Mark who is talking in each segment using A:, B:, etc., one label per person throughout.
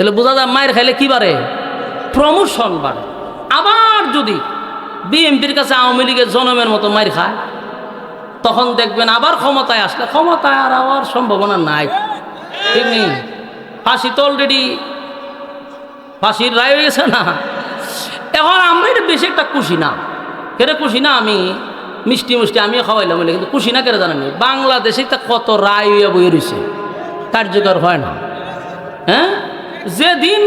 A: তাহলে বোঝা যায় মায়ের খাইলে কি বাড়ে? প্রমোশন বাড়ে। আবার যদি বিএমপির কাছে আওয়ামী লীগের জনমের মতো মায়ের খায়, তখন দেখবেন আবার ক্ষমতায় আসলে, ক্ষমতায় আর আবার সম্ভাবনা নাই। নেই? ফাঁসি তো অলরেডি ফাঁসির রায় হয়ে গেছে না? এখন আমরা এটা বেশি একটা খুশি না। কেটে খুশি না আমি? মিষ্টি মিষ্টি আমিও খাওয়াইলাম কিন্তু খুশি না কেটে জানেনি বাংলাদেশে তা কত রায় হইয়া বই রয়েছে কার্যকর হয় না। হ্যাঁ? যেদিন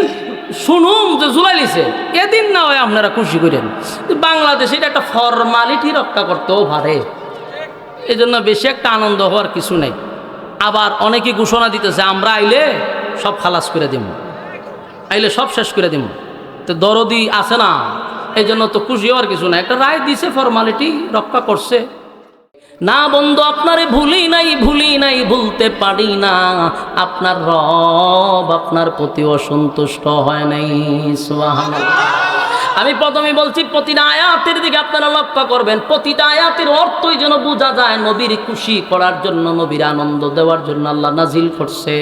A: শুনুম যে জুলাই লিছে, এদিন না হয় আপনারা খুশি করেন। বাংলাদেশে এটা একটা ফর্মালিটি রক্ষা করতেও পারে। এই জন্য বেশি একটা আনন্দ হওয়ার কিছু নেই। আবার অনেকে ঘোষণা দিতেছে, আমরা আইলে সব খালাস করে দিব আইলে সব শেষ করে দিব তো দরদি আছে না এই জন্য তো খুশি হওয়ার কিছু না একটা রায় দিছে ফর্মালিটি রক্ষা করছে। না বন্ধু, আপনারে ভুলি নাই ভুলি নাই, ভুলতে পারি না আপনার রব আপনার প্রতি অসন্তুষ্ট হয় নাই, সুবহানাল্লাহ। আমি প্রথমে বলছি, প্রতিটা আয়াতের দিকে আপনারা লক্ষ্য করবেন, প্রতিটা আয়াতের অর্থই যেন বোঝা যায় নবীর খুশি করার জন্য, নবীর আনন্দ দেওয়ার জন্য আল্লাহ নাজিল করছে।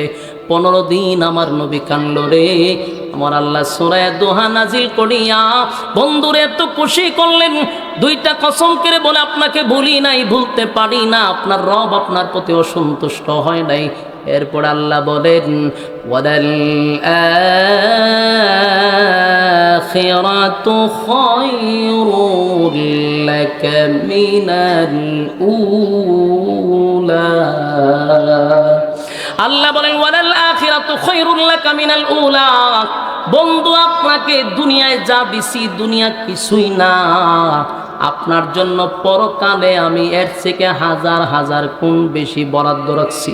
A: পনেরো দিন আমার নবী কানল রে, আমার আল্লাহ সোরায় দোহা নাজিল করিয়া, বন্ধুরে এত খুশি করলেন, দুইটা কসম করে বলে আপনাকে ভুলি নাই, ভুলতে পারি না, আপনার রব আপনার প্রতি অসন্তুষ্ট হয় নাই। এরপর আল্লাহ বলেন, ওয়াদাল আখিরাতু খায়রুল লাক মিনাল উলা। আল্লাহ বলেন, ওয়াদাল আখিরাতু খায়রুল লাক মিনাল উলা। বন্ধু, আপনাকে দুনিয়ায় যা দিছি, দুনিয়া কিছুই না। আপনার জন্য পরকালে আমি এর থেকে হাজার হাজার কোন বেশি বরাদ্দ রাখছি।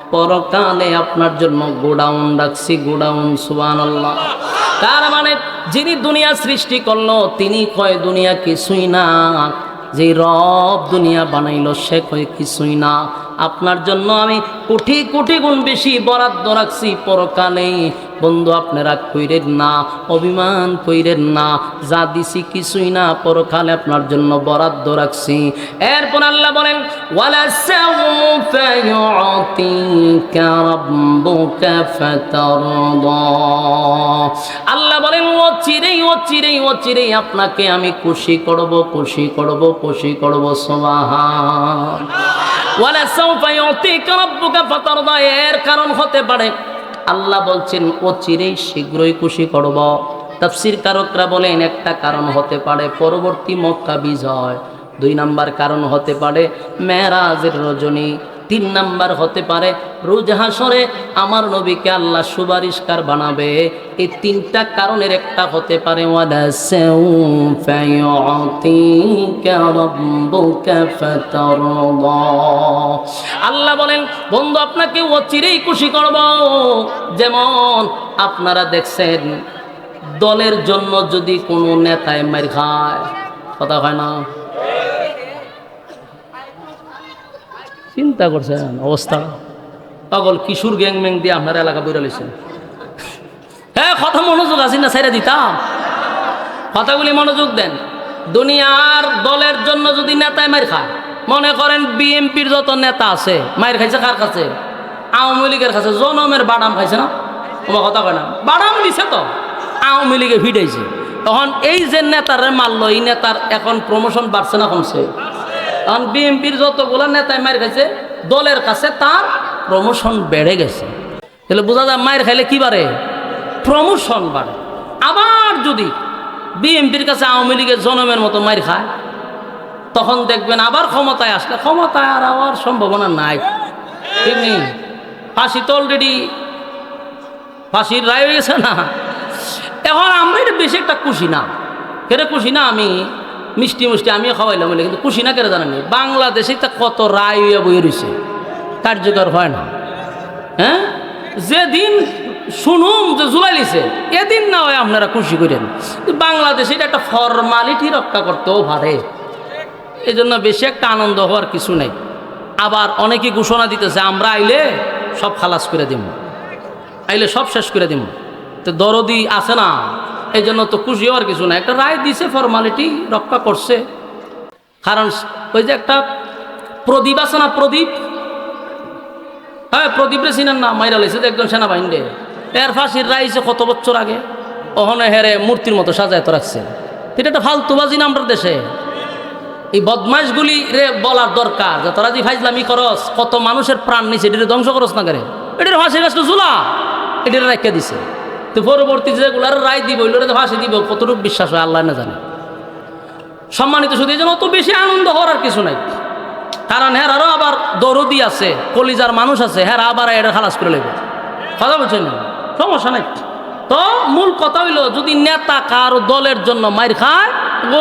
A: পরকালে আপনার জন্য গোডাউন রাখছি, গোডাউন, সুবহানাল্লাহ। তার মানে যিনি দুনিয়া সৃষ্টি করল, তিনি কয়, দুনিয়া কিছুই না। যে রব দুনিয়া বানাইলো, সে কয়, কিছুই না। আপনার জন্য আমি কোটি কোটি গুণ বেশি বরাদ্দ রাখছি পরকালে বন্ধু, আপনারা কইরেন না, অভিমান কইরেন না। যা দিছি কিছুই না, পরকালে আপনার জন্য বরাদ্দ রাখছি। এরপর আল্লাহ বলেন আল্লাহ বলেন ও চিরেই ও চিরেই ও চিরেই আপনাকে আমি খুশি করব খুশি করব খুশি করব, সুবহান। ওয়ালা সাউফা ইউতিকা রাব্বুকা ফাতারদা। এর কারণ হতে পারে আল্লাহ বলছেন, ও চিরেই শীঘ্রই খুশি করব। তাফসির কারকরা বলেন, একটা কারণ হতে পারে পরবর্তী মক্কা বিজয়, দুই নাম্বার কারণ হতে পারে মেরাজের রজনী তিন নাম্বার হতে পারে, রোজ হাসরে আমার নবীকে আল্লাহ সুপারিশকার বানাবে। এই তিনটা কারণের একটা হতে পারে আল্লাহ বলেন, বন্ধু, আপনাকে ও চিরেই খুশি করব। যেমন আপনারা দেখছেন, দলের জন্য যদি কোনো নেতায় মার খায়, কথা হয় না? চিন্তা করছেন, অবস্থা। পাগল, কিশোর গ্যাং ম্যাং দিয়ে আপনার এলাকা বইরা লইছেন। হ্যাঁ কথা মনোযোগ আছে না সাইরা দিতাম? কথাগুলি মনোযোগ দেন। দুনিয়ার দলের জন্য যদি নেতায় মার খায়, মনে করেন বিএনপির যত নেতা আছে মায়ের খাইছে কার কাছে? আওয়ামী লীগের কাছে, জনমের বাদাম খাইছে না? তোমার কথা কয় না, বাদাম দিছে তো? আওয়ামী লীগে ভিড়াইছে। তখন এই যে নেতারে মারলো, এই নেতার এখন প্রমোশন বাড়ছে না কমছে? কারণ বিএনপির যতগুলো নেতায় মায়ের খাইছে, দলের কাছে তার প্রমোশন বেড়ে গেছে। তাহলে বোঝা যায় মায়ের খাইলে কি বাড়ে? প্রমোশন বাড়ে। আবার যদি বিএনপির কাছে আওয়ামী লীগের জনমের মতো মায়ের খায়, তখন দেখবেন আবার ক্ষমতায় আসলে ক্ষমতায় আর আবার সম্ভাবনা নাই। ঠিক ফাঁসি তো অলরেডি ফাঁসির রায় হয়ে গেছে না। এখন আমরা এটা বেশি একটা খুশি না। কেটে খুশি না আমি? মিষ্টি মিষ্টি আমিও খাওয়াইলাম বলে, কিন্তু খুশি না কেটে জানেনি বাংলাদেশে তা কত রায় হইয়া বই রয়েছে কার্যকর হয় না। হ্যাঁ? যেদিন শুনুম যে জুলাই লিছে, এদিন না হয় আপনারা খুশি করেন। বাংলাদেশে এটা একটা ফর্মালিটি রক্ষা করতেও পারে। এই জন্য বেশি একটা আনন্দ হওয়ার কিছু নেই। আবার অনেকে ঘোষণা দিতেছে, আমরা আইলে সব খালাস করে দিব আইলে সব শেষ করে দিব তো দরদি আছে না? এই জন্য তো খুশি হওয়ার কিছু না একটা রায় দিছে ফর্মালিটি রক্ষা করছে। কারণ ওই যে একটা প্রদীপ আছে না প্রদীপ। হ্যাঁ প্রদীপ রে চিনেন না, মাইরা লাইছে একজন সেনাবাহিনী এর ফাঁসির রাইছে কত বছর আগে। ওখানে হেরে মূর্তির মতো সাজায় তো রাখছে। এটা একটা ফালতুবাজি না আমরা দেশে? এই বদমাইশগুলি রে বলার দরকার যে তোরা যে ফাইজলামি করস, কত মানুষের প্রাণ নিছে এটা ধ্বংস করস না করে এটার ফাঁসি গাছটা ঝুলা এটা রাখিয়া দিছে। তো পরবর্তী যেগুলার রায় দিব ওইগুলো ফাঁসি দিব, কতটুকু বিশ্বাস হয় আল্লাহ না জানে। সম্মানিত শুধু এই জন্য অত বেশি আনন্দ হওয়ার আর কিছু নাই। কারণ হ্যাঁ আরও আবার দরদি আছে, কলিজার মানুষ আছে হ্যাঁ আবার এটা খালাস করে লেবে কথা বলছেন সমস্যা নাই। তো মূল কথা হইল, যদি নেতা কার দলের জন্য মার খায়,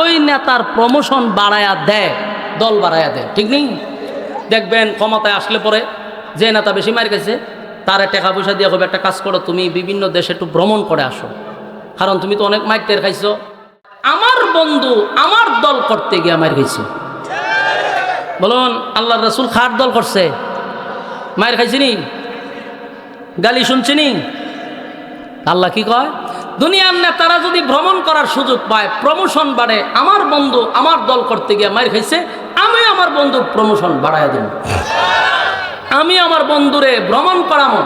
A: ওই নেতার প্রমোশন বাড়ায়া দেয়, দল বাড়ায়া দেয়। ঠিক নেই? দেখবেন ক্ষমতায় আসলে পরে যে নেতা বেশি মার গেছে তার টাকা পয়সা দিয়ে হবে একটা কাজ করো, তুমি বিভিন্ন দেশে একটু ভ্রমণ করে আসো। কারণ তুমি তো অনেক মাইক টের খাইছো। আমার বন্ধু আমার দল করতে গিয়ে মার খাইছে। বলুন আল্লাহ রসুল খাট দল করছে? মায়ের খাইছিনি গালি শুনছিনি আল্লাহ কি কয়? দুনিয়ার নেতারা যদি ভ্রমণ করার সুযোগ পায় প্রমোশন বাড়ে, আমার বন্ধু আমার দল করতে গিয়ে মায়ের খাইছে আমি আমার বন্ধুর প্রমোশন বাড়াই দেব। আমি আমার বন্ধুরে ভ্রমণ করামো।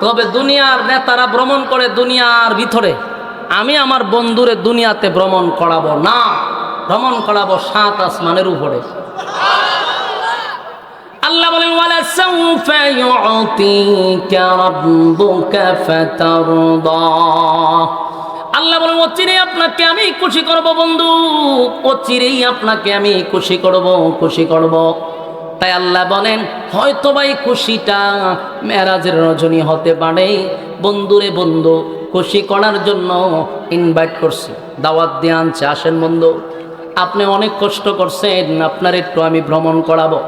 A: তবে দুনিয়ার নেতারা ভ্রমণ করে দুনিয়ার ভিতরে। আমি আমার বন্ধুরে দুনিয়াতে ভ্রমণ করাবো না। ভ্রমণ করাবো সাত আসমানের উপরে। আল্লাহ বলেন, ওয়ালা সাউফা ইউতিকা রাব্বুকা ফাতারদা। আল্লাহ বলেন অচিরেই আপনাকে আমি খুশি করব বন্ধু। অচিরেই আপনাকে আমি খুশি করব খুশি করব। তাই আল্লাহ বলেন হয়তো ভাই খুশিটা মেরাজের রজনী হতে পারে। বন্ধুরে বন্ধু, খুশি করার জন্য ইনভাইট করছি। দাওয়াত দিয়ে আনছে, আসেন বন্ধু। আপনি অনেক কষ্ট করছেন, আপনার একটু আমি ভ্রমণ করাবো।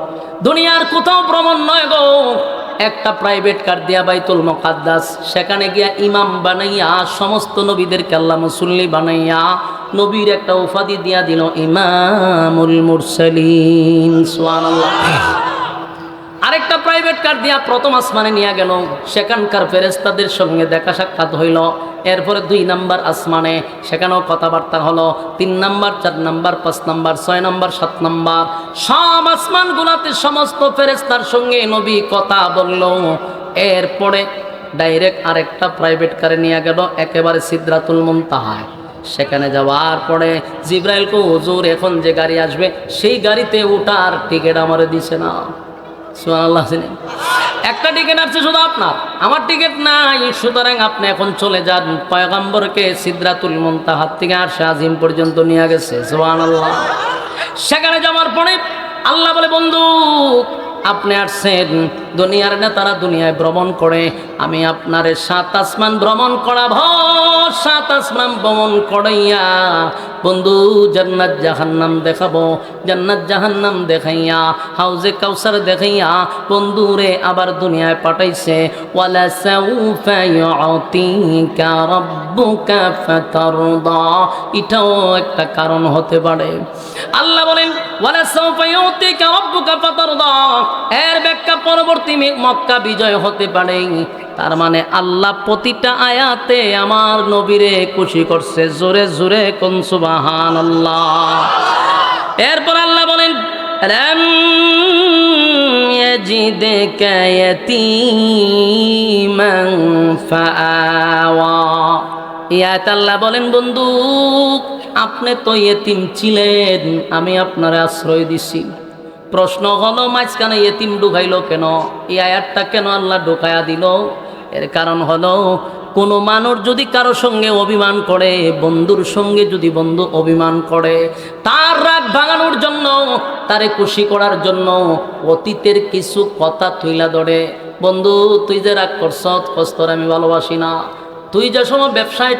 A: দুনিয়ার কোথাও ভ্রমণ নয় গো। একটা প্রাইভেট কার দিয়া বাইতুল মোকাদ্দাস, সেখানে গিয়া ইমাম বানাইয়া, সমস্ত নবীদের আল্লাহ মুসল্লি বানাইয়া, নবীর একটা উপাধি দিয়া দিল ইমামুল মুরসালিন। সুবহানাল্লাহ। আরেকটা প্রাইভেট কার দিয়া প্রথম আসমানে নিয়ে গেল। সেখানকার ফেরেস্তাদের সঙ্গে দেখা সাক্ষাৎ হইল। এরপরে দুই নাম্বার আসমানে সেখানেও কথাবার্তা হলো। তিন নাম্বার, চার নাম্বার, পাঁচ নাম্বার, ছয় নাম্বার, সাত নাম্বার। সব আসমানগুলাতে সমস্ত ফেরেস্তার সঙ্গে নবী কথা বলল। এরপরে ডাইরেক্ট আরেকটা প্রাইভেট কারে নিয়ে গেল, একেবারে সিদ্রাতুল মুনতাহায়। সেখানে যাওয়ার পরে জিব্রাইলকে, হুজুর, এখন যে গাড়ি আসবে, সেই গাড়িতে ওঠার টিকিট আমারে দিছে না। ছিলেন একটা টিকিট আসছে শুধু আপনার। আমার টিকিট নাই, সুতরাং আপনি এখন চলে যান। পয়গম্বরকে সিদ্রাতুল হাত থেকে আর আজিম পর্যন্ত নিয়ে গেছে সোহান আল্লাহ সেখানে যাওয়ার পরে আল্লাহ বলে, বন্ধু আপনি আসছেন, দুনিয়ার নেতারা দুনিয়ায় ভ্রমণ করে, আমি আপনারে সাত আসমান ভ্রমণ করাব, সাত আসমান ভ্রমণ করাইয়া, বন্ধু, জান্নাত জাহান্নাম দেখাবো, জান্নাত জাহান্নাম দেখাইয়া, হাউজে কাউসার দেখাইয়া, বন্ধুরে আবার দুনিয়ায় পাঠাইছে, ওয়ালা সাউফা ইউতিকা ফাতারদা। এটাও একটা কারণ হতে পারে। আল্লাহ বলেন এর ব্যাখ্যা পরবর্তী মক্কা বিজয় হতে পারে। তার মানে আল্লাহ প্রতিটা আয়াতে আমার নবীরে খুশি করছে। জোরে জোরে কোন সুবাহান আল্লাহ এরপর আল্লাহ বলেন, "আলাম ইয়াজিদকা ইয়াতীমান ফাআওয়া। ইয়াত আল্লাহ বলেন, বন্ধু, আপনি তো ইয়েতিম ছিলেন, আমি আপনার আশ্রয় দিছি। প্রশ্ন হলো, মাঝখানে এতিম ঢুকাইলো কেন? এই আয়াতটা কেন আল্লাহ ঢুকায়া দিল? এর কারণ হলো, কোনো মানুষ যদি কারও সঙ্গে অভিমান করে, বন্ধুর সঙ্গে যদি বন্ধু অভিমান করে, তার রাগ ভাঙানোর জন্য, তারে খুশি করার জন্য অতীতের কিছু কথা তুইলা ধরে, বন্ধু, তুই যে রাগ করছ কস্তর আমি ভালোবাসি না। তুই যে সময় ব্যবসায়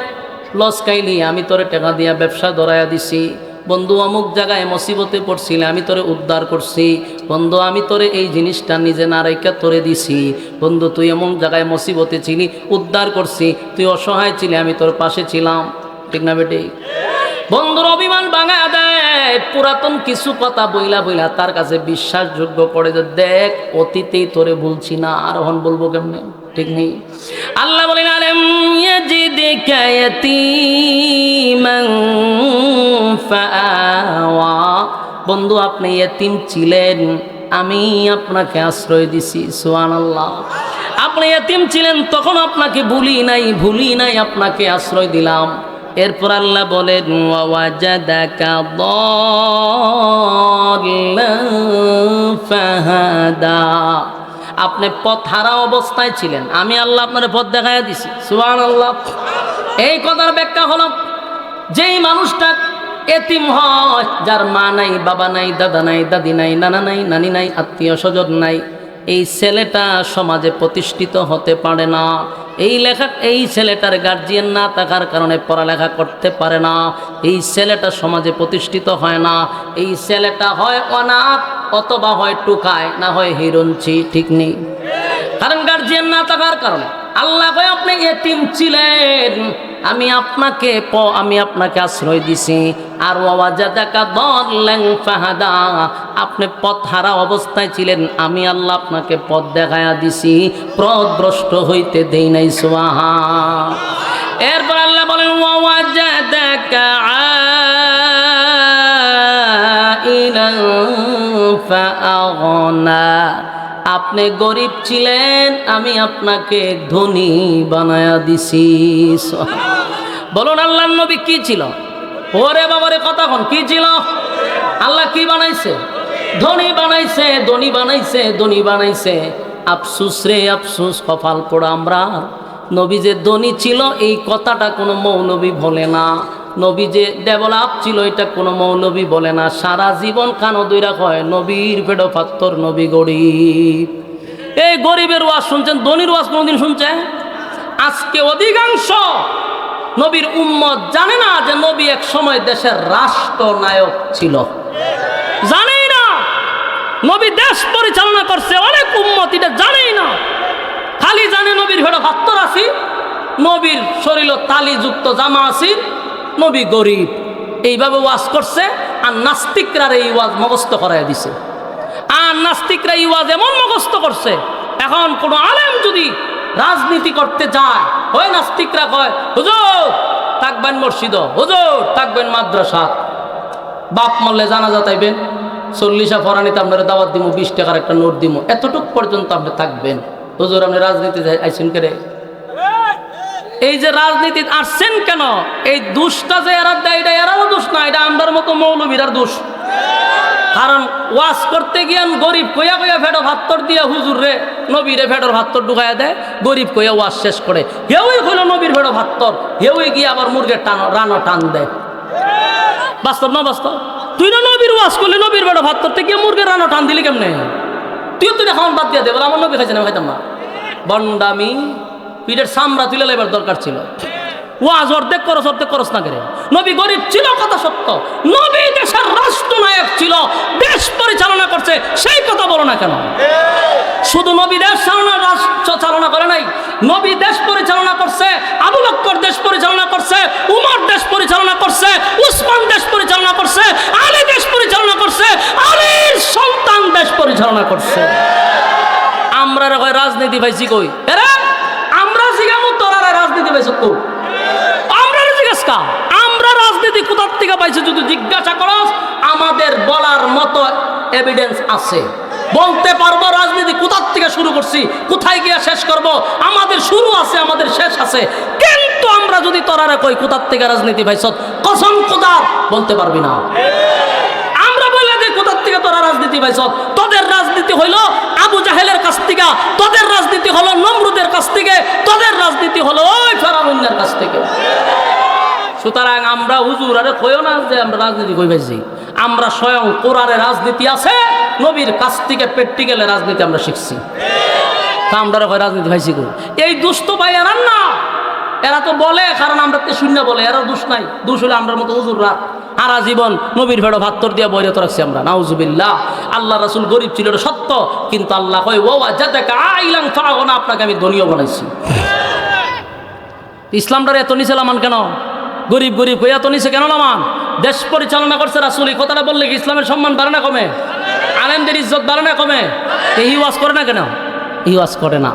A: লস খাইলি, আমি তোরে টাকা দিয়া ব্যবসা ধরাইয়া দিছি। বন্ধু, অমুক জায়গায় মসিবতে পড়ছিলে, আমি তোরে উদ্ধার করছি। বন্ধু, আমি তোরে এই জিনিসটা নিজে না রেখে তোরে দিছি। বন্ধু, তুই এমন জায়গায় মসিবতে ছিলি, উদ্ধার করছি। তুই অসহায় ছিলি, আমি তোর পাশে ছিলাম। ঠিক না বেটি? বন্ধুর অভিমান ভাঙা দেয়। পুরাতন কিছু কথা বইলা বইলা তার কাছে বিশ্বাসযোগ্য করে যে, দেখ, অতীতেই তোরে বলছি না, আর হন বলব কেমনে? ঠিক নেই। আল্লাহ বলেন ফাআওয়া। বন্ধু, আপনি ইয়েতিম ছিলেন, আমি আপনাকে আশ্রয় দিছি, সুবহানাল্লাহ। আপনি এতিম ছিলেন, তখন আপনাকে ভুলি নাই ভুলি নাই আপনাকে আশ্রয় দিলাম। এরপর আল্লাহ বলেন আপনি পথ হারা অবস্থায় ছিলেন। আমি আল্লাহ আপনার পথ দেখাইয়া দিছি। সুহান আল্লাহ এই কথার ব্যাখ্যা হলো, যেই মানুষটা এতিম হয়, যার মা নাই, বাবা নাই, দাদা নাই, দাদি নাই, নানা নাই, নানি নাই, আত্মীয় স্বজন নাই, এই ছেলেটা সমাজে প্রতিষ্ঠিত হতে পারে না। এই লেখা, এই ছেলেটার গার্জিয়ান না থাকার কারণে পড়ালেখা করতে পারে না। এই ছেলেটা সমাজে প্রতিষ্ঠিত হয় না। এই ছেলেটা হয় অনাথ, অথবা হয় টুকায়, না হয় হিরঞ্চি ঠিক নেই। কারণ গার্জিয়ান না থাকার কারণে আল্লাহ আপনি এতিম ছিলেন। আমি আপনাকে প, আমি আপনাকে আশ্রয় দিছি। আর ওয়াজাদাকা দল্লাং ফাহাদা, আপনি পথ হারা অবস্থায় ছিলেন, আমি আল্লাহ আপনাকে পথ দেখায়া দিছি। পথভ্রষ্ট হইতে দেই নাই সোয়াহা এরপর আল্লাহ বলেন, ওয়াজাদাকা ফাআগনা। আপনি গরিব ছিলেন, আমি আপনাকে ধনী বানায়া দিছি। বলুন আল্লাহ নবী কি ছিল? ওরে বাবারে, কথা কন, কি ছিল? আল্লাহ কি বানাইছে? ধনী বানাইছে ধনী বানাইছে ধনী বানাইছে। আফসুস রে, আফসুস, কপাল পোড়া আমরা। নবী যে ধনী ছিল, এই কথাটা কোনো মৌলবী বলে না। নবী যে ডেভেলপ ছিল, এটা কোনো মৌলবী বলে না। সারা জীবন কানো দইরা কয়, নবীর পেটো পাত্তর, নবী গরিব। এই গরিবের ওয়াজ শুনছেন, ধনীর ওয়াজ কোনোদিন শুনছেন? আজকে অধিকাংশ নবীর উম্মত জানে না যে নবী এক সময় দেশের রাষ্ট্রনায়ক ছিল। জানেই না। নবী দেশ পরিচালনা করছে, অনেক উম্মত এটা জানেই না। খালি জানে নবীর ভেড়ো ভাত্তর আছি, নবীর শরীর তালিযুক্ত জামা আছি নবী গরিব। এইভাবে ওয়াজ করছে আর নাস্তিকরা এই ওয়াজ মগস্ত করাই দিছে। আর নাস্তিকরা এই ওয়াজ এমন মগস্ত করছে, এখন কোনো আলেম যদি রাজনীতি করতে যায়, ওই নাস্তিকরা কয়, হুজুর, থাকবেন মসজিদ, হুজুর, থাকবেন মাদ্রাসা। বাপ মরলে জানাজা তাইবেন চল্লিশা ফরানিতে আপনারা দাওয়াত দিব বিশ টাকার একটা নোট দিব এতটুক পর্যন্ত আপনি থাকবেন। হুজুর, আপনি রাজনীতি আইসেন কেরে? এই যে রাজনীতি আসছেন কেন? এই দুষ্টা যে এরা দেয়, এটা এরাও দোষ না, এটা আমরার মতো মৌলবীরার দোষ। কারণ ওয়াজ করতে গিয়ে গরিব কইয়া কইয়া ফেটো ভাত্তর দিয়ে হুজুর রে, নবীরে ফেটোর ভাত্তর ঢুকাইয়া দেয়, গরিব কইয়া ওয়াজ শেষ করে। হেউই হইল নবীর ফেটো ভাত্তর, হেউই গিয়ে আবার মুরগের টান রানো টান দেয়। বাস্তব না বাস্তব? তুই না নবীর ওয়াজ করলি, নবীর বেড়া ভাত করতে গিয়ে মুরগের রানো টান দিলি কেমনে? তুই তুই খাওয়ান বাদ দিয়ে দে, বলে আমার নবী খাইছে না খাইতাম না। বন্ডামি পিঠের সামরা তুলে লেবার দরকার ছিল। ওয়াজ অর্ধেক করস অর্ধেক করস না করে? নবী গরিব ছিল, কথা সত্য। নবী দেশের রাষ্ট্রনায়ক ছিল, দেশ পরিচালনা করছে, সেই কথা বলো না কেন? শুধু নবী দেশ চালনা, রাষ্ট্র চালনা করে নাই। নবী দেশ পরিচালনা করছে, আবু বক্কর দেশ পরিচালনা করছে, উমর দেশ পরিচালনা করছে, উসমান দেশ পরিচালনা করছে, আলী দেশ পরিচালনা করছে, আলীর সন্তান দেশ পরিচালনা করছে। আমরা রাজনীতি পাইছি কই? এরা রাজনীতি পাইছ আমরা জিজ্ঞাসা কা? আমরা রাজনীতি কোথার থেকে পাইছি যদি জিজ্ঞাসা করস? আমাদের বলার মতো এভিডেন্স আছে। বলতে পারব রাজনীতি কোথার থেকে শুরু করছি, কোথায় গিয়ে শেষ করব? আমাদের শুরু আছে, আমাদের শেষ আছে। কিন্তু আমরা যদি তোরারে কই কোথার থেকে রাজনীতি পাইছ, কসম কোদার বলতে পারবি না আমরা বলে যে কোথার থেকে তোরা রাজনীতি পাইছ? তোদের রাজনীতি হইল আবু জাহেলের কাছ থেকে, তোদের রাজনীতি হলো নমরুদের কাছ থেকে, তোদের রাজনীতি হলো ওই ফেরাউন্নের কাছ থেকে। সুতরাং আমরা হুজুর, আরে কইও না যে আমরা রাজনীতি কই পাইছি? আমরা স্বয়ং কোরআনে রাজনীতি আছে, নবীর কাছ থেকে প্র্যাকটিক্যালে রাজনীতি আমরা শিখছি। তা আমরা কয় রাজনীতি পাইছি কই? এই দুষ্ট ভাই এরান না, এরা তো বলে, কারণ আমরা তো শূন্য বলে এরা দোষ নাই। দোষ হলে আমরার মতো হুজুররা। সারা জীবন নবীর ভেড়ো ভাত্তর দিয়ে বৈরত রাখছি আমরা। নাউজুবিল্লাহ। আল্লাহ রাসুল গরিব ছিল, এটা সত্য। কিন্তু আল্লাহ ও যাতে আপনাকে আমি ধনীয় বানাইছি। ইসলামটার এত নিচে লামান কেন? গরিব গরিব হয়ে এত নিচে কেন লামান? দেশ পরিচালনা করছে রাসুল, এই কথাটা বললে কি ইসলামের সম্মান বাড়ে না কমে? আলেমদের ইজ্জত বাড়ে না কমে? এই ওয়াজ করে না কেন? এই ওয়াজ করে না।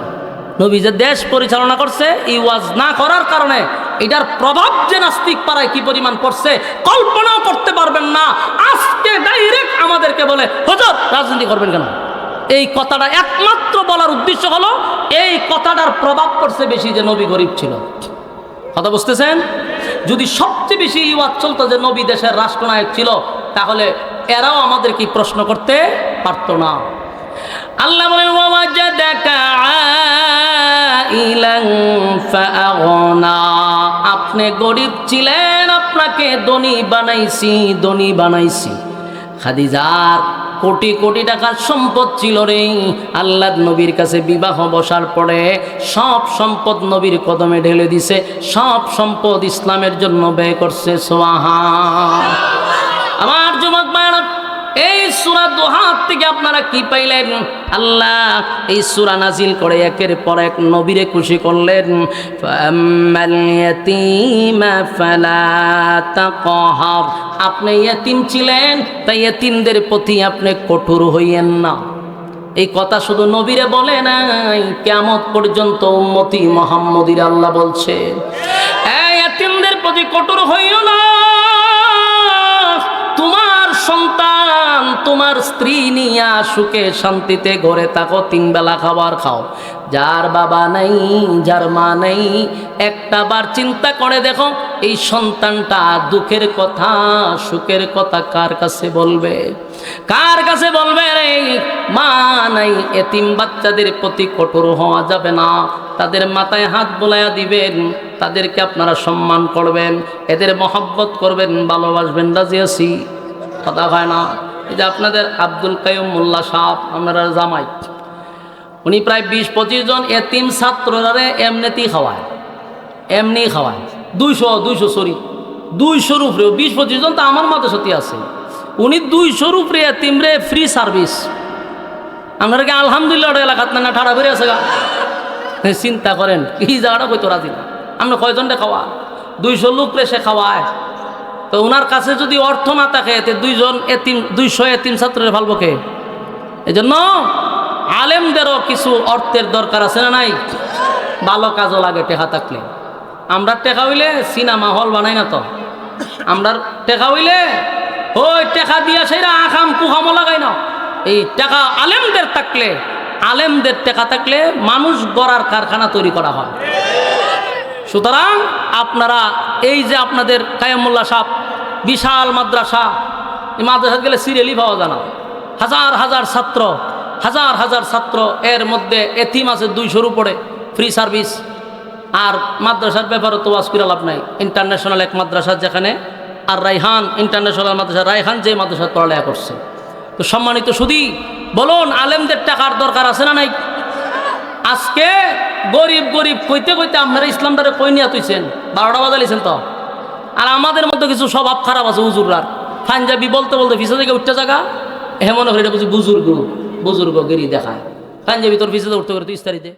A: নবী যে দেশ পরিচালনা করছে এই ওয়াজ না করার কারণে এটার প্রভাব যে নাস্তিক পাড়ায় কি পরিমাণ পড়ছে কল্পনাও করতে পারবেন না। আজকে ডাইরেক্ট আমাদেরকে বলে, হজর, রাজনীতি করবেন কেন? এই কথাটা একমাত্র বলার উদ্দেশ্য হলো, এই কথাটার প্রভাব পড়ছে বেশি যে নবী গরিব ছিল। কথা বুঝতেছেন? যদি সবচেয়ে বেশি ইওয়াজ চলতো যে নবী দেশের রাষ্ট্রনায়ক ছিল, তাহলে এরাও আমাদের কি প্রশ্ন করতে পারতো না। আল্লাহ বলেন ওয়াজাদাকা আইলান ফাআগনা। আপনি গরিব ছিলেন, আপনাকে ধনী বানাইছি ধনী বানাইছি। খাদিজার কোটি কোটি টাকার সম্পদ ছিল রে। আল্লাহ নবীর কাছে বিবাহ বসার পরে সব সম্পদ নবীর কদমে ঢেলে দিছে। সব সম্পদ ইসলামের জন্য ব্যয় করছে সোয়াহা আমার যুবক এই সুরা দোহাত থেকে আপনারা কি পাইলেন? আল্লাহ, এই সুরা নাজিল করে একের পর এক নবীরে খুশি করলেন। আপনি ইয়াতিম ছিলেন, তাই ইয়াতিমদের প্রতি আপনি কঠোর হইয়েন না। এই কথা শুধু নবীরে বলে নাই কেমত পর্যন্ত উম্মতি মোহাম্মদির আল্লাহ বলছে। এই প্রতি কঠোর হইও না। সন্তান, তোমার স্ত্রী নিয়া সুখে শান্তিতে ঘরে থাকো, তিন বেলা খাবার খাও। যার বাবা নাই, যার মা নাই, একটা বার চিন্তা করে দেখো, এই সন্তানটা দুঃখের কথা, সুখের কথা কার কাছে বলবে? কার কাছে বলবে রে? মা নাই, এতিম বাচ্চাদের প্রতি কঠোর হওয়া যাবে না। তাদের মাথায় হাত বোলাইয়া দিবেন, তাদেরকে আপনারা সম্মান করবেন, এদের মহব্বত করবেন, ভালোবাসবেন, রাজি আছি। কথা হয় না। এই যে আপনাদের আব্দুল কাইম মোল্লা সাহ আপনারা জামাই। উনি প্রায় বিশ পঁচিশ জন এতিম ছাত্ররারে এমনিতেই খাওয়ায়। এমনি খাওয়ায়। দুইশো দুইশো সরি, দুইশোর উপরেও, বিশ পঁচিশ জন তো আমার মতো সত্যি আছে। উনি দুইশোর উপরে এতিমরে ফ্রি সার্ভিস আপনারা কি আলহামদুলিল্লাহ এলাকাত না ঠাড়া বেরিয়ে আছে গা? চিন্তা করেন, কি জায়গাটা কইতো রাজি না আমরা কয়জনটা খাওয়া? দুইশো লোকরে সে খাওয়ায়। তো ওনার কাছে যদি অর্থ না থাকে এতে দুইজন এতিম, দুইশো এতিম ছাত্রের ভালবো কে এই জন্য আলেমদেরও কিছু অর্থের দরকার আছে না নাই? ভালো কাজও লাগে টেকা থাকলে। আমরা টেকা হইলে সিনেমা হল বানাই না তো। আমরা টেকা হইলে, ওই টেকা দিয়া সেরা আখাম কুহামো লাগাই না। এই টাকা আলেমদের থাকলে, আলেমদের টেকা থাকলে মানুষ গড়ার কারখানা তৈরি করা হয়। সুতরাং আপনারা এই যে আপনাদের কায়ামুল্লা সাহ বিশাল মাদ্রাসা, এই মাদ্রাসা গেলে সিরিয়ালি পাওয়া যায় না। হাজার হাজার ছাত্র, হাজার হাজার ছাত্র এর মধ্যে এথিম আছে দুইশোর উপরে ফ্রি সার্ভিস আর মাদ্রাসার ব্যাপারে তো ওয়াজ করে লাভ নাই। ইন্টারন্যাশনাল এক মাদ্রাসা যেখানে, আর রাইহান ইন্টারন্যাশনাল মাদ্রাসা রাইহান যে মাদ্রাসা পড়ালেখা করছে। তো সম্মানিত শুধু বলুন, আলেমদের টাকার দরকার আছে না নাই? আজকে গরিব গরিব কইতে কইতে আপনারা ইসলামটারে কই নিয়ে তুইছেন? বারোটা বাজালিছেন তো? আর আমাদের মধ্যে কিছু স্বভাব খারাপ আছে উজুরার পাঞ্জাবি বলতে বলতে ফিসে থেকে উঠতে জায়গা এমন করে এটা বুঝি বুজুর্গ বুজুর্গ গিরি দেখায়। পাঞ্জাবি তোর ফিসে উঠতে করে তুই ইস্তারিতে